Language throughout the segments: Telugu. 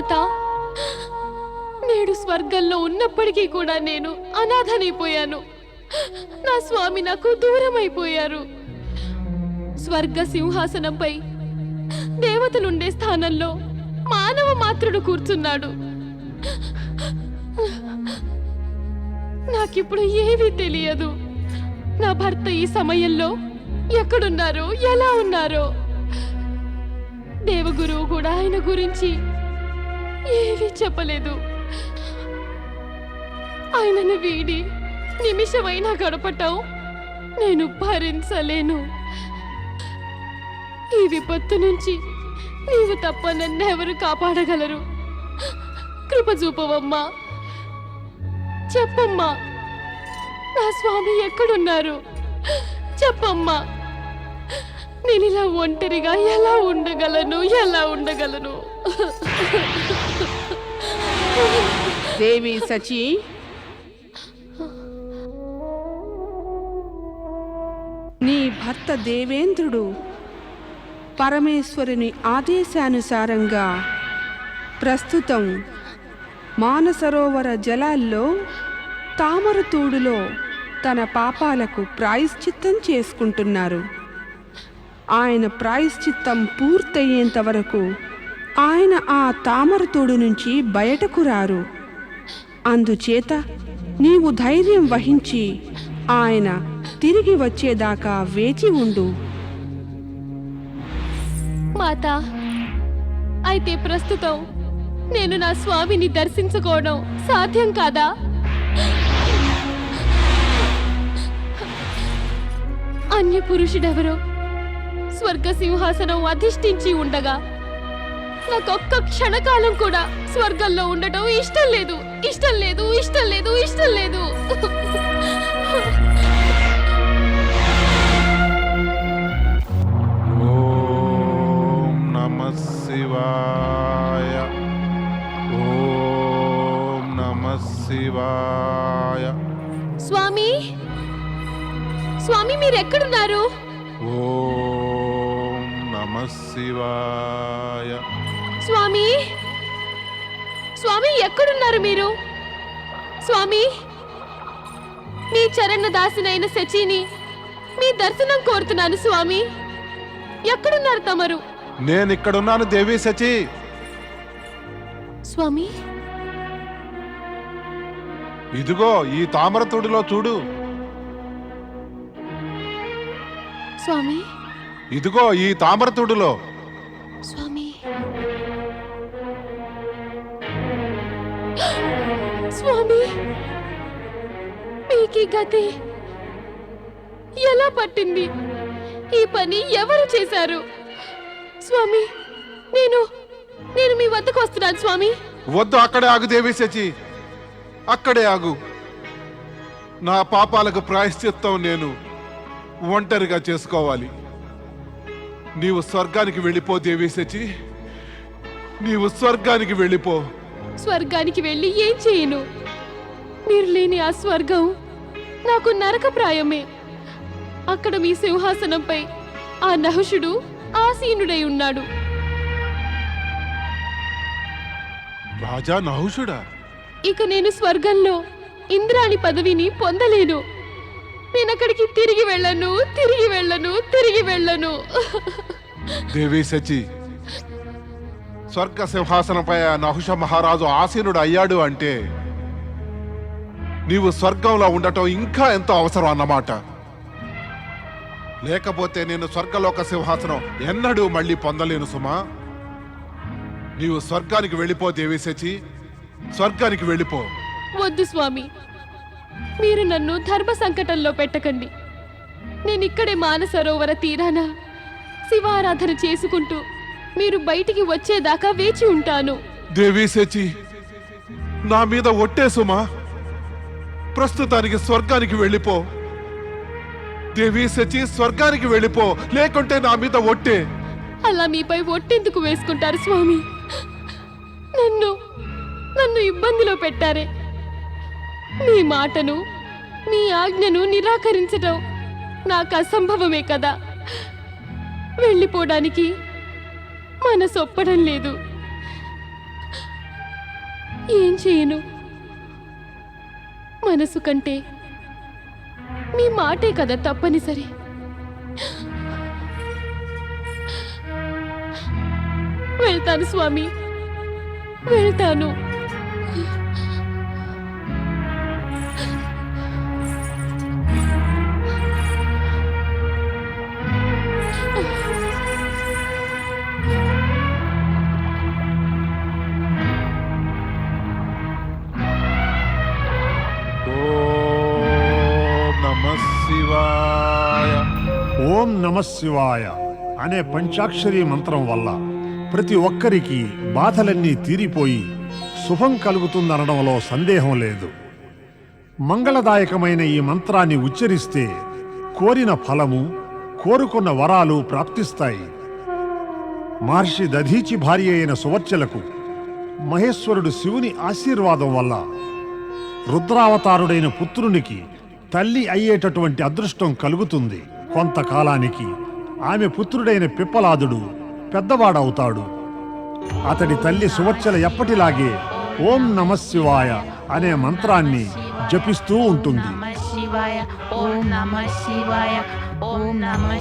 తాత. నేడు స్వర్గంలో ఉన్నప్పటికీ కూడా నేను అనాథనైపోయాను. నా స్వామి నాకు దూరమైపోయారు. స్వర్గ సింహాసనంపై దేవతలుండే స్థానంలో మానవ మాత్రుడు కూర్చున్నాడు. నాకిప్పుడు ఏమీ తెలియదు. నా భర్త ఈ సమయంలో ఎక్కడున్నారో ఎలా ఉన్నారో. దేవగురువు కూడా ఆయన గురించి ఏమీ చెప్పలేదు. ఆయనను వీడి నిమిషమైనా గడపటం నేను భరించలేను. ఈ విపత్తు నుంచి నీవు తప్ప నన్నెవరు కాపాడగలరు? కృప చూపవమ్మా. చెప్పమ్మా. నా స్వామి ఎక్కడున్నారు? చెప్పమ్మా. నేను ఇలా ఒంటరిగా ఎలా ఉండగలను? ఎలా ఉండగలను? దేవి సచి. నీ భర్త దేవేంద్రుడు పరమేశ్వరుని ఆదేశానుసారంగా ప్రస్తుతం మానసరోవర జలాల్లో తామరతూడులో తన పాపాలకు ప్రాయశ్చిత్తం చేసుకుంటున్నారు. ఆయన ప్రాయశ్చిత్తం పూర్తయ్యేంత వరకు ఆయన ఆ తామరతోడు నుంచి బయటకు రారు. అందుచేత నీవు ధైర్యం వహించి ఆయన తిరిగి వచ్చేదాకా వేచి ఉండు. మాత అయితే ప్రస్తుతం నేను నా స్వామిని దర్శించుకోవడం సాధ్యం కాదా? అన్య పురుషుడెవరో స్వర్గ సింహాసనం అధిష్ఠించి ఉండగా నాకొక్క క్షణకాలం కూడా స్వర్గంలో ఉండటం ఇష్టం లేదు. ఇష్టం లేదు ఇష్టం లేదు ఇష్టం లేదు. ఓం నమ శివాయ. ఓం నమ శివాయ. స్వామి స్వామి మీరెక్కడున్నారు? ఓం నమ శివాయ. స్వామి? స్వామి ఎక్కడున్నారు మీరు? స్వామి మీ చరణ దాసినైన శచిని మీ దర్శనం కోరుతున్నాను స్వామి. ఎక్కడున్నారు తమరు? నేను ఇక్కడున్నాను దేవి సచి స్వామి? ఇదిగో ఈ తామరతుడిలో చూడు. స్వామి? ఇదిగో ఈ తామరతుడిలో. మీకి గతి ఎలా పట్టింది? ఈ పని ఎవరు చేశారు? స్వామి నేను నేను మీ వద్దకు వస్తున్నాను స్వామి. వద్దు అక్కడే ఆగు దేవి సచి అక్కడే ఆగు. నా పాపాలకు ప్రాయశ్చిత్తం నేను ఒంటరిగా చేసుకోవాలి. నీవు స్వర్గానికి వెళ్ళిపో దేవి సచి నీవు స్వర్గానికి వెళ్ళిపో. స్వర్గానికి వెళ్ళి ఏం చేయను? మీరు లేని ఆ స్వర్గం నాకు నరకప్రాయమే. అక్కడ మీ సింహాసనంపై ఆ నహుషుడు ఆసీనుడై ఉన్నాడు. రాజా నహుషుడా? ఇక నేను స్వర్గంలో ఇంద్రాణి పదవిని పొందలేను. నేను అక్కడికి తిరిగి వెళ్ళను తిరిగి వెళ్ళను తిరిగి వెళ్ళను. దేవి సచి స్వర్గ సింహాసనంపై ఆ నహుష మహారాజు ఆసీనుడు అయ్యాడు అంటే నీవు స్వర్గంలో ఉండటం ఇంకా ఎంతో అవసరం అన్నమాట. లేకపోతే నేను స్వర్గలోక సింహాసనం ఎన్నడూ మళ్ళీ పొందలేను సుమా. నీవు స్వర్గానికి వెళ్ళిపో దేవి సచి స్వర్గానికి వెళ్ళిపో. వద్దు స్వామి. మీరు నన్ను ధర్మ సంకటంలో పెట్టకండి. నేను ఇక్కడే మానసరోవర తీరాన శివారాధన చేసుకుంటూ మీరు బయటికి వచ్చేదాకా వేచి ఉంటాను. దేవి సచి నా మీద ఒట్టే సుమా. ప్రస్తుతానికి స్వర్గానికి వెళ్ళిపో. దేవి సచి స్వర్గానికి వెళ్ళిపో. లేకుంటే నా మీద ఒట్టే. అలా మీపై ఒట్టెందుకు వేసుకుంటారు స్వామి? నన్ను నన్ను ఇబ్బందిలో పెట్టారే. మీ మాటను మీ ఆజ్ఞను నిరాకరించటం నాకు అసంభవమే కదా. వెళ్ళిపోవడానికి మనసొప్పడం లేదు. ఏం చేయను? మనసు కంటే మీ మాటే కదా తప్పనిసరి. వెళ్తాను స్వామి వెళ్తాను. ఓం నమ శివాయ అనే పంచాక్షరి మంత్రం వల్ల ప్రతి ఒక్కరికి బాధలన్నీ తీరిపోయి శుభం కలుగుతుందనడంలో సందేహం లేదు. మంగళదాయకమైన ఈ మంత్రాన్ని ఉచ్చరిస్తే కోరిన ఫలము కోరుకున్న వరాలు ప్రాప్తిస్తాయి. మహర్షి దధీచి భార్య అయిన సువర్చలకు మహేశ్వరుడు శివుని ఆశీర్వాదం వల్ల రుద్రావతారుడైన పుత్రునికి తల్లి అయ్యేటటువంటి అదృష్టం కలుగుతుంది. కొంతకాలానికి ఆమె పుత్రుడైన పిప్పలాదుడు పెద్దవాడవుతాడు. అతడి తల్లి సువచ్చల ఎప్పటిలాగే ఓం నమ శివాయ అనే మంత్రాన్ని జపిస్తూ ఉంటుంది. నమ శివాయ ఓం నమ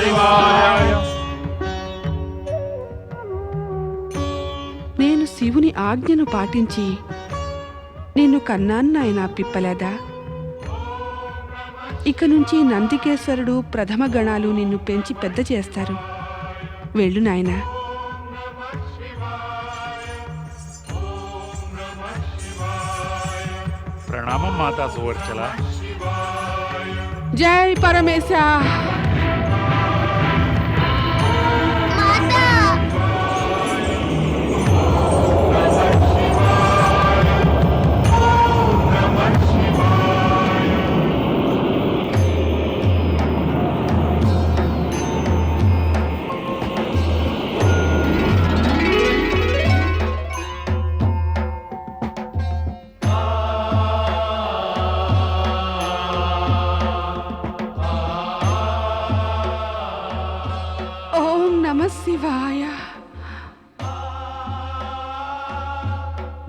శివాయ. శివుని ఆజ్ఞను పాటించి నిన్ను కన్నాను నాయనా పిప్పలేదా? ఇక నుంచి నందికేశ్వరుడు ప్రథమ గణాలు నిన్ను పెంచి పెద్ద చేస్తారు. వెళ్ళు నాయనా. ప్రణామం మాతా సువర్చల. జై పరమేశ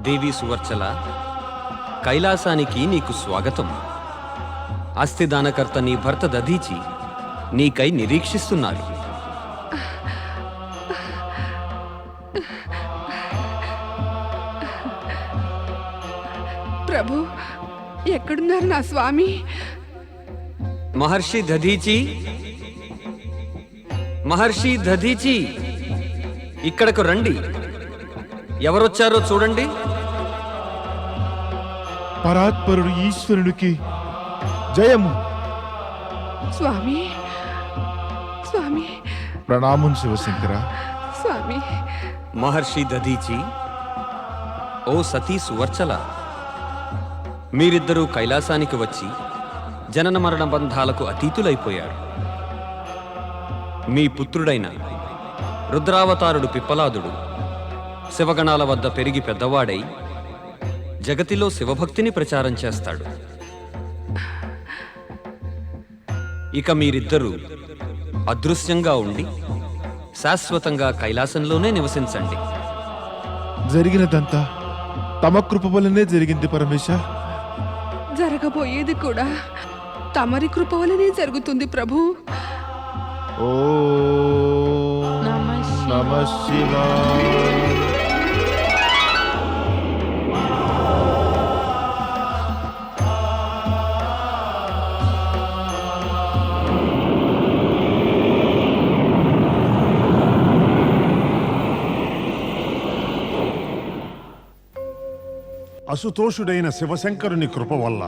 దేవి సువర్చల కైలాసానికి నీకు స్వాగతం. అస్థిదానకర్త నీ భర్త దధీచి నీకై నిరీక్షిస్తున్నారు ప్రభు ఎక్కడున్నారు నా స్వామి? మహర్షి దధీచి మహర్షి దధీచి ఇక్కడకు రండి. ఎవరొచ్చారో చూడండి. పరాత్పరుడు ఈశ్వరునికి జయము. స్వామి స్వామి. ప్రణామం శివశంకర స్వామి. మహర్షి దధీచి ఓ సతీ సువర్చల మీరిద్దరూ కైలాసానికి వచ్చి జనన మరణ బంధాలకు అతీతులైపోయారు. మీ పుత్రుడైన రుద్రావతారుడు పిప్పలాదుడు శివగణాల వద్ద పెరిగి పెద్దవాడై జగతిలో శివభక్తిని ప్రచారం చేస్తాడు. ఇక మీరిద్దరూ అదృశ్యంగా ఉండి శాశ్వతంగా కైలాసంలోనే నివసించండి. జరిగినదంతా తమ కృప వల్లనే జరిగింది పరమేశ. జరగబోయేది కూడా తమరి కృప వలనే జరుగుతుంది ప్రభు. ఓ నమ నమ శివాయ. అసుతోషుడైన శివశంకరుని కృప వల్ల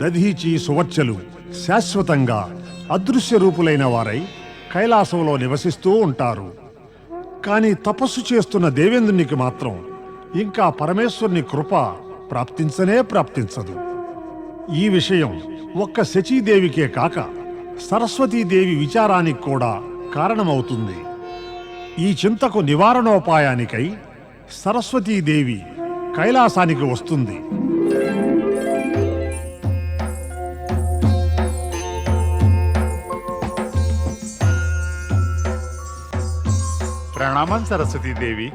దధీచి సువర్చలు శాశ్వతంగా అదృశ్య రూపులైన వారై కైలాసంలో నివసిస్తూ ఉంటారు. కానీ తపస్సు చేస్తున్న దేవేంద్రునికి మాత్రం ఇంకా పరమేశ్వరుని కృప ప్రాప్తించనే ప్రాప్తించదు. ఈ విషయం ఒక్క శచీదేవికే కాక సరస్వతీదేవి విచారానికి కూడా కారణమవుతుంది. ఈ చింతకు నివారణోపాయానికై సరస్వతీదేవి కైలాసానికి వస్తుంది. ప్రణామం సరస్వతీదేవి.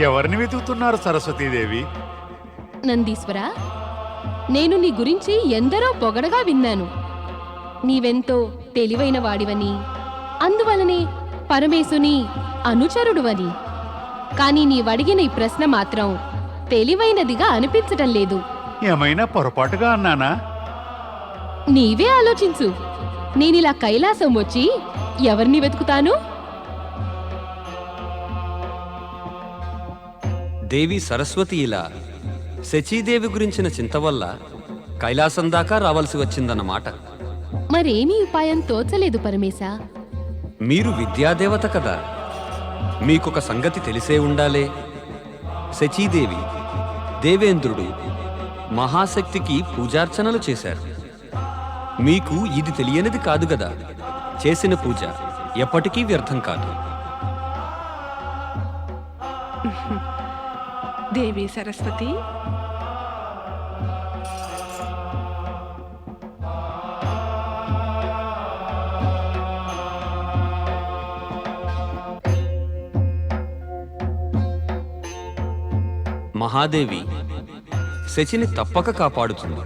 ఎవరిని వెతుకుతున్నారు సరస్వతీదేవి? నందీశ్వరా నేను నీ గురించి ఎందరో పొగడగా విన్నాను. నీవెంతో తెలివైన వాడివని అందువలనే పరమేశుని అనుచరుడువని. కానీ నీవడిగిన ఈ ప్రశ్న మాత్రం తెలివైనదిగా అనిపించటం లేదు. ఏమైనా పొరపాటుగా అన్నానా? నీవే ఆలోచించు. నేనిలా కైలాసం వచ్చి ఎవరిని వెతుకుతాను? దేవి సరస్వతి ఇలా శచీదేవి గురించిన చింత వల్ల కైలాసం దాకా రావాల్సి వచ్చిందన్నమాట. మరేమీ ఉపాయం తోచలేదు పరమేశ. మీరు విద్యాదేవత కదా. మీకొక సంగతి తెలిసే ఉండాలే. శచీదేవి దేవేంద్రుడు మహాశక్తికి పూజార్చనలు చేశారు. మీకు ఇది తెలియనిది కాదు గదా. చేసిన పూజ ఎప్పటికీ వ్యర్థం కాదు. దేవి సరస్వతి మహాదేవి శచిని తప్పక కాపాడుతుంది.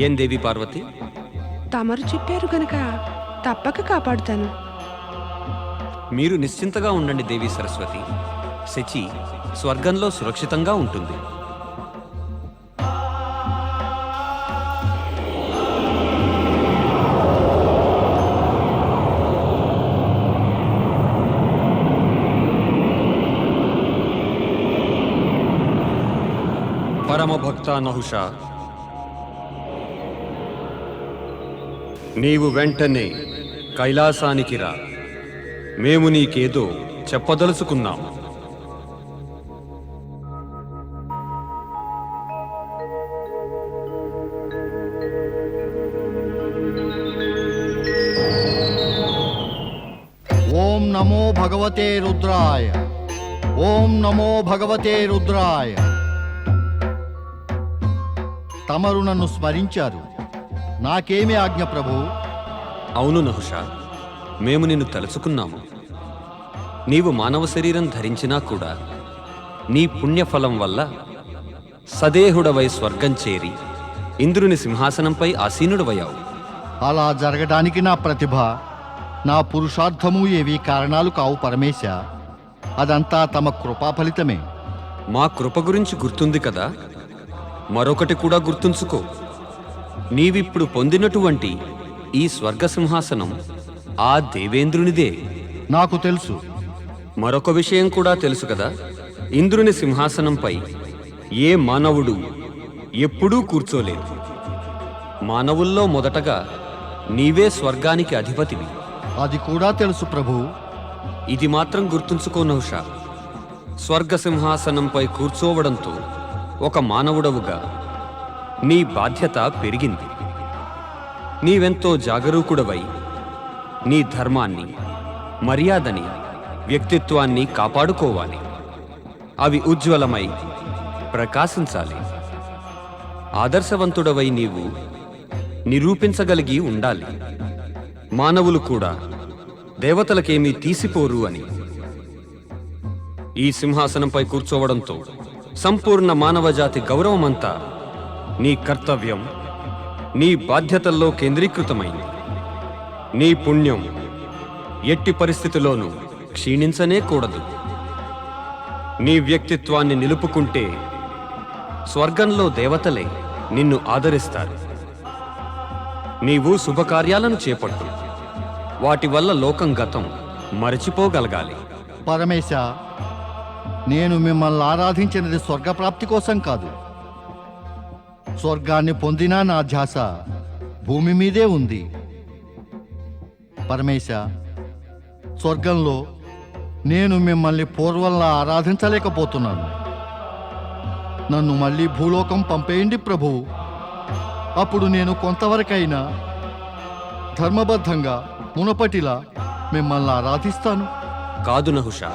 ఏం దేవి పార్వతి? తమరు చెప్పారు గనక తప్పక కాపాడుతాను. మీరు నిశ్చింతగా ఉండండి దేవి సరస్వతి. శచి స్వర్గంలో సురక్షితంగా ఉంటుంది. రామభక్త నహుష. నీవు వెంటనే కైలాసానికి రా. మేము నీకేదో చెప్పదలుచుకున్నాం ఓం నమో భగవతే రుద్రాయ. ఓం నమో భగవతే రుద్రాయ. తమరు నన్ను స్మరించారు. నాకేమి ఆజ్ఞ ప్రభు? అవును నహుష మేము నిన్ను తలుచుకున్నాము. నీవు మానవ శరీరం ధరించినా కూడా నీ పుణ్యఫలం వల్ల సదేహుడవై స్వర్గం చేరి ఇంద్రుని సింహాసనంపై ఆసీనుడవయ్యావు. అలా జరగడానికి నా ప్రతిభ నా పురుషార్థము ఏవి కారణాలు కావు పరమేశ. అదంతా తమ కృపా ఫలితమే మా కృప గురించి గుర్తుంది కదా? మరొకటి కూడా గుర్తుంచుకో. నీవిప్పుడు పొందినటువంటి ఈ స్వర్గ సింహాసనం ఆ దేవేంద్రునిదే. నాకు తెలుసు. మరొక విషయం కూడా తెలుసు కదా. ఇంద్రుని సింహాసనంపై ఏ మానవుడు ఎప్పుడూ కూర్చోలేదు. మానవుల్లో మొదటగా నీవే స్వర్గానికి అధిపతివి. అది కూడా తెలుసు ప్రభు. ఇది మాత్రం గుర్తుంచుకో నహుషా స్వర్గ సింహాసనంపై కూర్చోవడంతో ఒక మానవుడవుగా. నీ బాధ్యత పెరిగింది. నీవెంతో జాగరూకుడవై నీ ధర్మాన్ని మర్యాదని వ్యక్తిత్వాన్ని కాపాడుకోవాలి. అవి ఉజ్వలమై ప్రకాశించాలి. ఆదర్శవంతుడవై నీవు నిరూపించగలిగి ఉండాలి. మానవులు కూడా దేవతలకేమీ తీసిపోరు అని. ఈ సింహాసనంపై కూర్చోవడంతో సంపూర్ణ మానవజాతి గౌరవమంతా నీ కర్తవ్యం నీ బాధ్యతల్లో కేంద్రీకృతమైంది. నీ పుణ్యం ఎట్టి పరిస్థితిలోనూ క్షీణించనే కూడదు. నీ వ్యక్తిత్వాన్ని నిలుపుకుంటే స్వర్గంలో దేవతలే నిన్ను ఆదరిస్తారు. నీవు శుభకార్యాలను చేపట్టు. వాటి వల్ల లోకం గతం మరచిపోగలగాలి. పరమేశ నేను మిమ్మల్ని ఆరాధించినది స్వర్గప్రాప్తి కోసం కాదు. స్వర్గాన్ని పొందినా నా ధ్యాస భూమి మీదే ఉంది. పరమేశ స్వర్గంలో నేను మిమ్మల్ని పూర్వంలా ఆరాధించలేకపోతున్నాను. నన్ను మళ్ళీ భూలోకం పంపేయండి ప్రభు. అప్పుడు నేను కొంతవరకైనా ధర్మబద్ధంగా మునపటిలా మిమ్మల్ని ఆరాధిస్తాను. కాదు నహుషా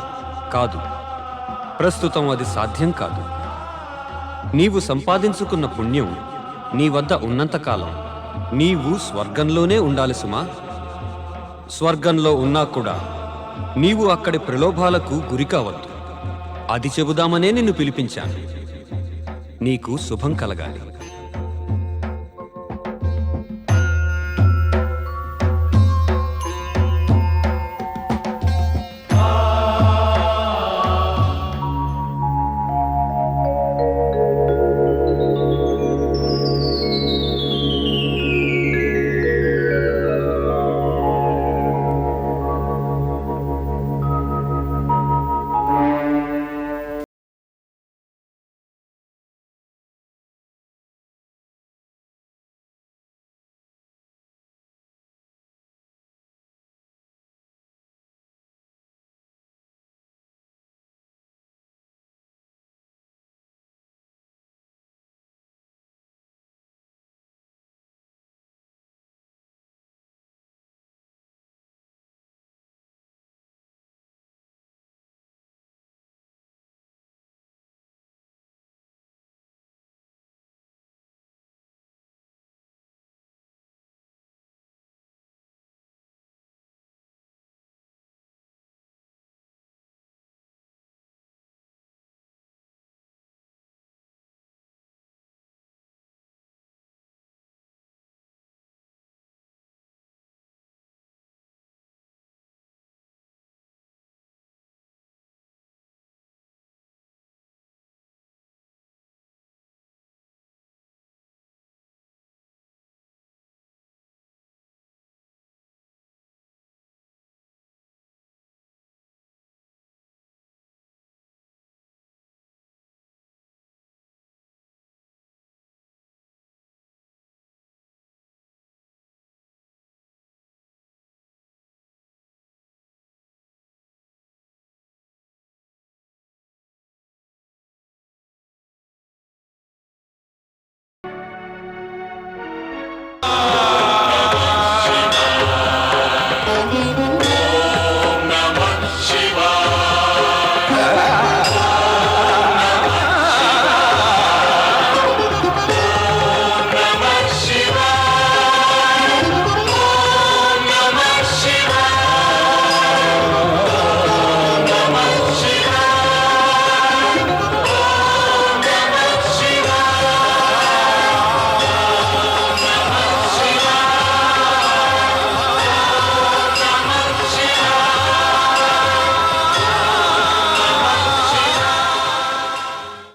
కాదు. ప్రస్తుతం అది సాధ్యం కాదు. నీవు సంపాదించుకున్న పుణ్యం నీ వద్ద ఉన్నంతకాలం నీవు స్వర్గంలోనే ఉండాలి సుమా. స్వర్గంలో ఉన్నా కూడా నీవు అక్కడి ప్రలోభాలకు గురి కావద్దు. అది చెబుదామనే నిన్ను పిలిపించాను. నీకు శుభం కలగాలి.